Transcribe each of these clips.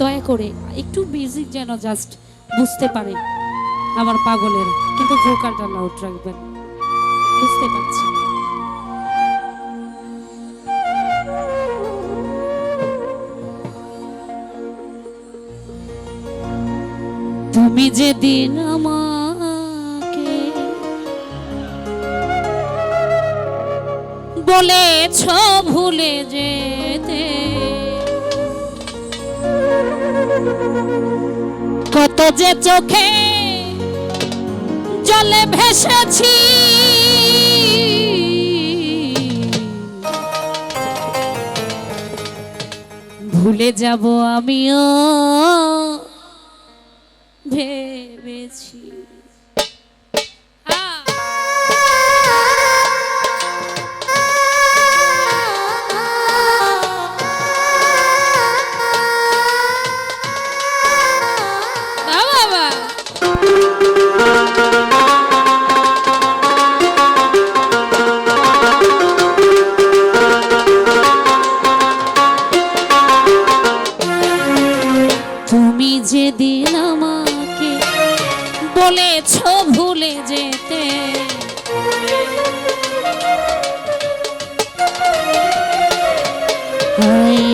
দয়া করে, একটু মিউজিক যেন জাস্ট বুঝতে পারে আমার পাগলের। কিন্তু ভোকালটা লাউড রাখবেন। বুঝতে পারছি। তুমি যেদিন আমাকে বলেছ ভুলে যেতে কত যে চোখে জলে ভেসেছি। ভুলে যাব আমিও ভেবেছি।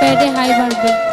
পেটে হাই বাড়বে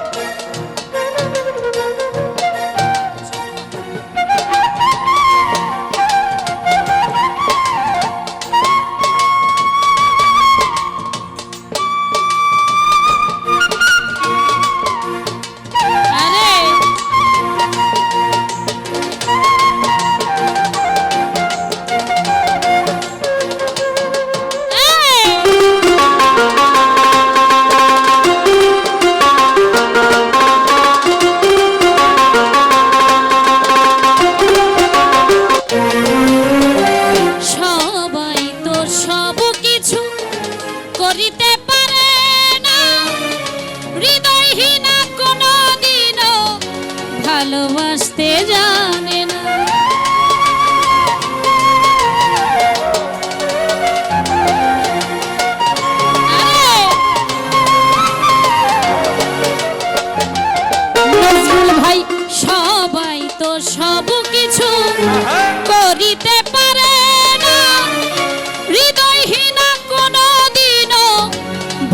সব কিছু করিতে পারে না। হৃদয়হীনা কোনো দিনও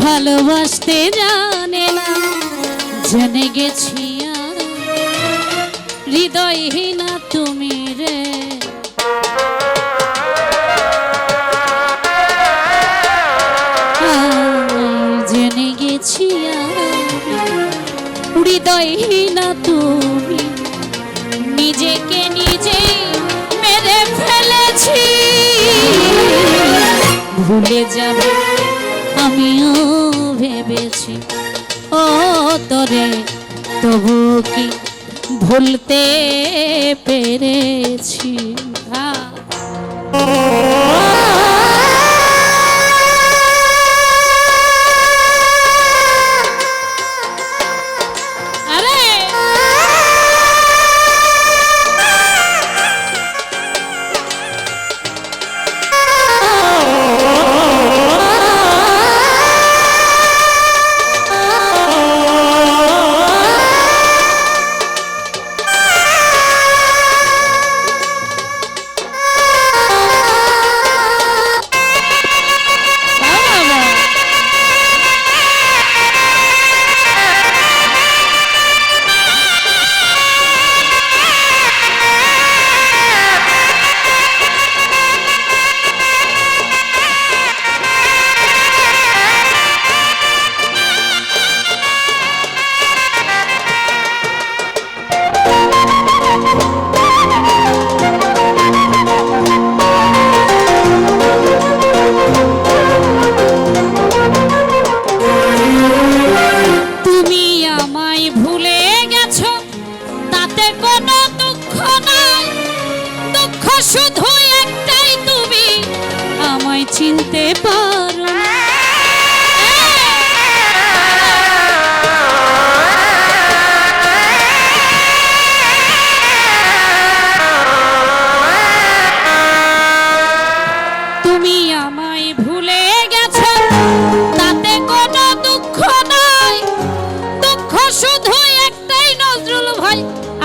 ভালোবাসতে জানে না। জেনে গেছি হৃদয়হীনা তুমি রে। জেনে গেছি হৃদয়হীনা ভুলে যাবে আমিও ভেবেছি। ও তরে তবু কি ভুলতে পেরেছি? হ্যাঁ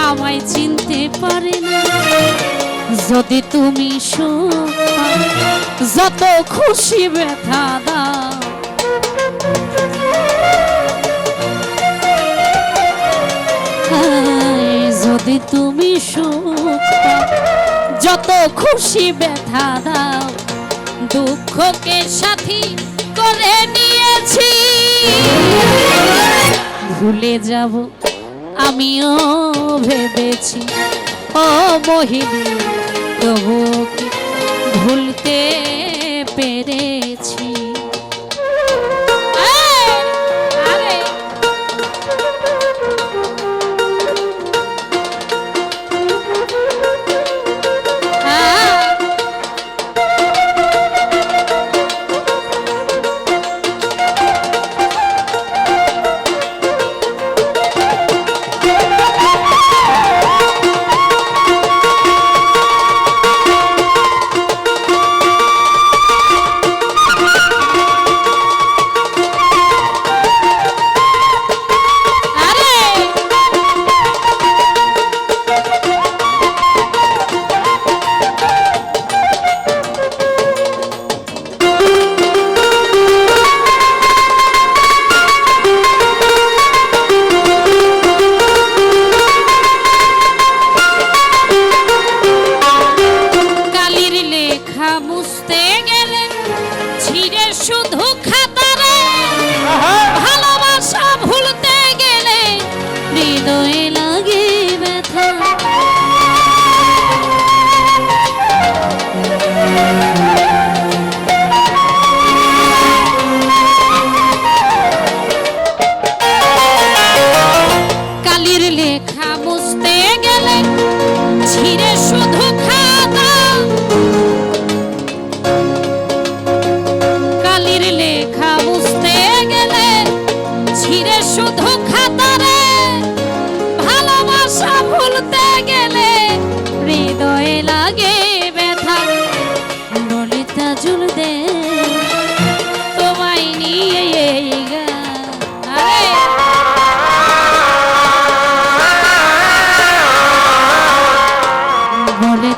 আমায় চিনতে পারে না। যদি তুমি সুখ যত খুশি ব্যথা দা যদি তুমি সুখ যত খুশি ব্যথা দাও। দুঃখকে সাথী করে নিয়েছি। ভুলে যাব আমিও ভেবেছি ও মহিনী তবু ভুলতে পেরে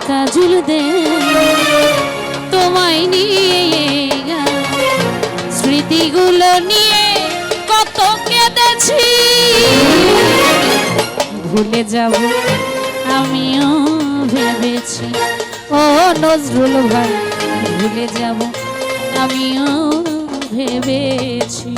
কাজুল দে, তোমায় নিয়ে স্মৃতিগুলো নিয়ে কত কেঁদেছি। ভুলে যাব আমিও ভেবেছি। ও নজরুল ভাই, ভুলে যাব আমিও ভেবেছি।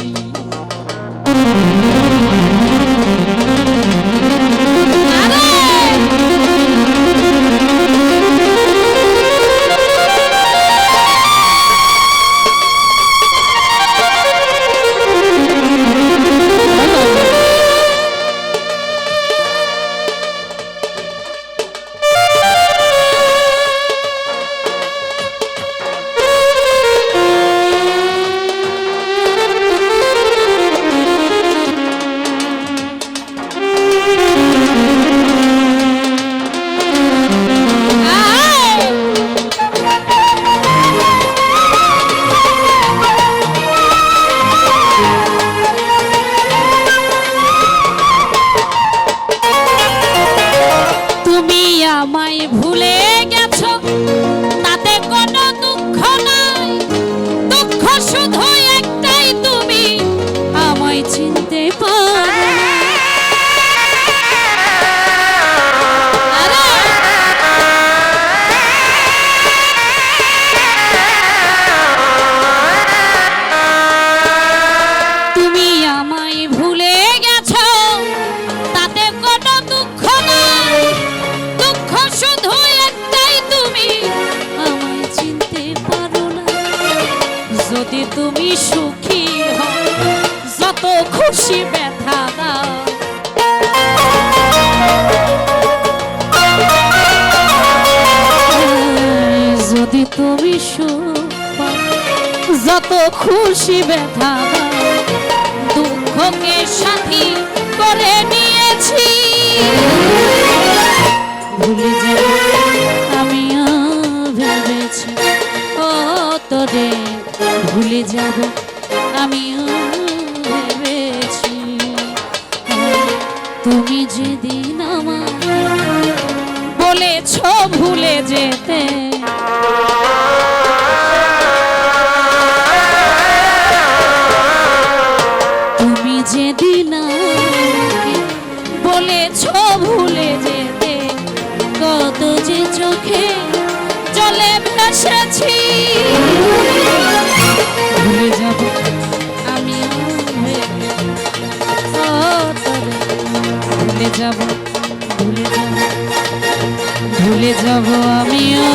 তুমি সুখী হও, যত খুশি ব্যথা দাও। যদি তুমি সুখ যত খুশি ব্যথা দুঃখকে সাথী করে নিয়েছি। ভুলে যাবে ভুলে যাব আমিও ভেবেছি। তুমি যেদিন বলেছ ভুলে যেতে, তুমি যেদিন বলেছ ভুলে যেতে, কত যে চোখে জলে ভেসেছি। ভুলে যাব আমিও।